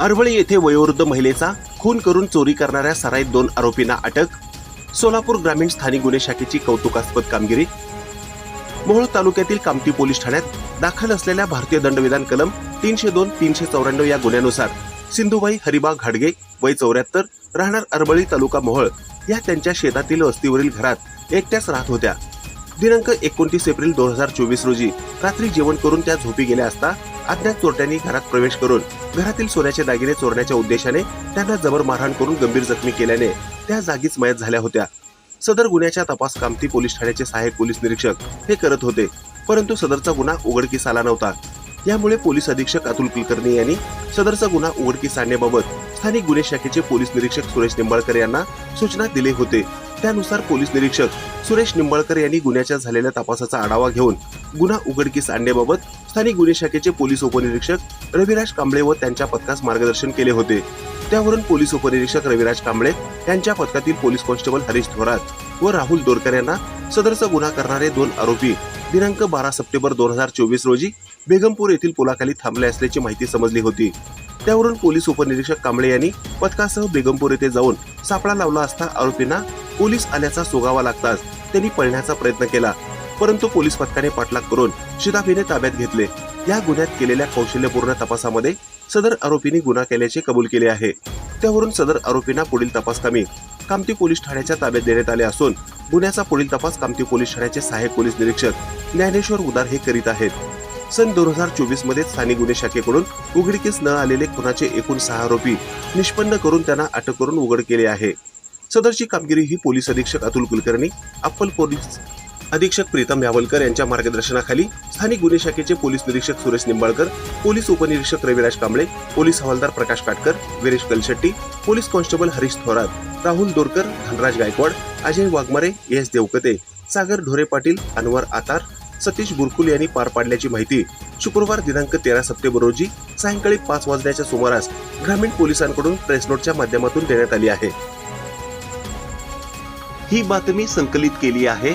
अरवळी येथे वयोवृद्ध महिलेचा खून करून चोरी करणाऱ्या सराईत दोन आरोपींना अटक सोलापूर ग्रामीण स्थानिक गुन्हे शाखेची कौतुकास्पद कामगिरी. मोहोळ तालुक्यातील कामती पोलीस ठाण्यात दाखल असलेल्या भारतीय दंडविधान कलम तीनशे दोन तीनशे चौऱ्याण्णव या गुन्ह्यानुसार सिंधुबाई हरिबा घाडगे वय चौऱ्याहत्तर राहणार अरबळी तालुका मोहोळ या त्यांच्या शेतातील वस्तीवरील घरात एकट्याच राहत होत्या. दिनांक एकोणतीस एप्रिल दोन हजार चोवीस रोजी रात्री जेवण करून त्या झोपी गेल्या असता अज्ञात चोरट्यांनी घरात प्रवेश करून घरातील सोन्याचे दागिने चोरण्याच्या उद्देशाने त्यांना जबर मारहाण करून गंभीर जखमी केल्याने त्या जागीच मयत झाल्या होत्या. सदर गुन्ह्याच्या तपास कामती पोलीस ठाण्याचे सहाय्यक पोलीस निरीक्षक हे करत होते परंतु सदरचा गुन्हा उघडकीस आला नव्हता. यामुळे पोलीस अधीक्षक अतुल कुलकर्णी यांनी सदरचा गुन्हा उघडकीस आणण्याबाबत स्थानिक गुन्हे शाखेचे पोलीस निरीक्षक सुरेश निंबाळकर यांना सूचना दिले होते. त्यानुसार पोलीस निरीक्षक सुरेश निंबाळकर यांनी गुन्ह्याच्या झालेल्या तपासाचा आढावा घेऊन गुन्हा उघडकीस आणण्याबाबत स्थानिक गुन्हे शाखेचे पोलीस उपनिरीक्षक रविराज कांबळे व त्यांच्या पथकास मार्गदर्शन केले होते. त्यावरून पोलीस उपनिरीक्षक रविराज कांबळे यांच्या पथकातील पोलीस कॉन्स्टेबल हरीश थोरात व राहुल दोरकर यांना सदरचा गुन्हा करणारे दोन आरोपी दिनांक बारा सप्टेंबर दोन हजार चोवीस रोजी बेगमपूर येथील पुलाखाली थांबले असल्याची माहिती समजली होती. त्यावरून पोलीस उपनिरीक्षक कांबळे यांनी पथकासह बेगमपूर येथे जाऊन सापळा लावला असता आरोपींना पोलीस आल्याचा सोगावा लागताच त्यांनी पळण्याचा प्रयत्न केला. परंतु पोलीस पथकाने पाठलाग करून शिताफीने ताब्यात घेतले. या गुन्ह्यात केलेल्या कौशल्यपूर्ण तपासामध्ये सदर आरोपींनी गुन्हा केल्याचे कबूल केले आहे. त्यावरून सदर आरोपींना पुढील तपास कामी कामती पोलीस ठाण्याच्या ताब्यात देण्यात आले असून गुन्ह्याचा पुढील तपास कामती पोलीस ठाण्याचे सहाय्यक पोलीस निरीक्षक ज्ञानेश्वर उदार हे करीत आहेत. सन दोन हजार चोवीसमध्ये स्थानिक गुन्हे शाखेकडून उघडकीस न आलेले खुनाचे एकूण सहा आरोपी निष्पन्न करून त्यांना अटक करून उघड केले आहे. सदरची कामगिरी ही पोलीस अधीक्षक अतुल कुलकर्णी अप्पल पोलीस अधीक्षक प्रीतम यावलकर यांच्या मार्गदर्शनाखाली स्थानिक गुन्हे शाखेचे पोलीस निरीक्षक सुरेश निंबाळकर पोलीस उपनिरीक्षक रविराज कांबळे पोलीस हवालदार Prakash Katkar Viresh Kalshetti police constable Harish Thorat Rahul Dorkar Dhanraj Gaikwad Ajay Waghmare S Devkate Sagar Dhore Patil Anwar Atar Satish Gurukul यांनी पार पाडल्याची माहिती शुक्रवार दिनांक तेरा सप्टेंबर रोजी सायंकाळी पाच वाजण्याच्या सुमारास ग्रामीण पोलिसांकडून प्रेस नोटच्या माध्यमातून देण्यात आली आहे. ही बातमी संकलित केली आहे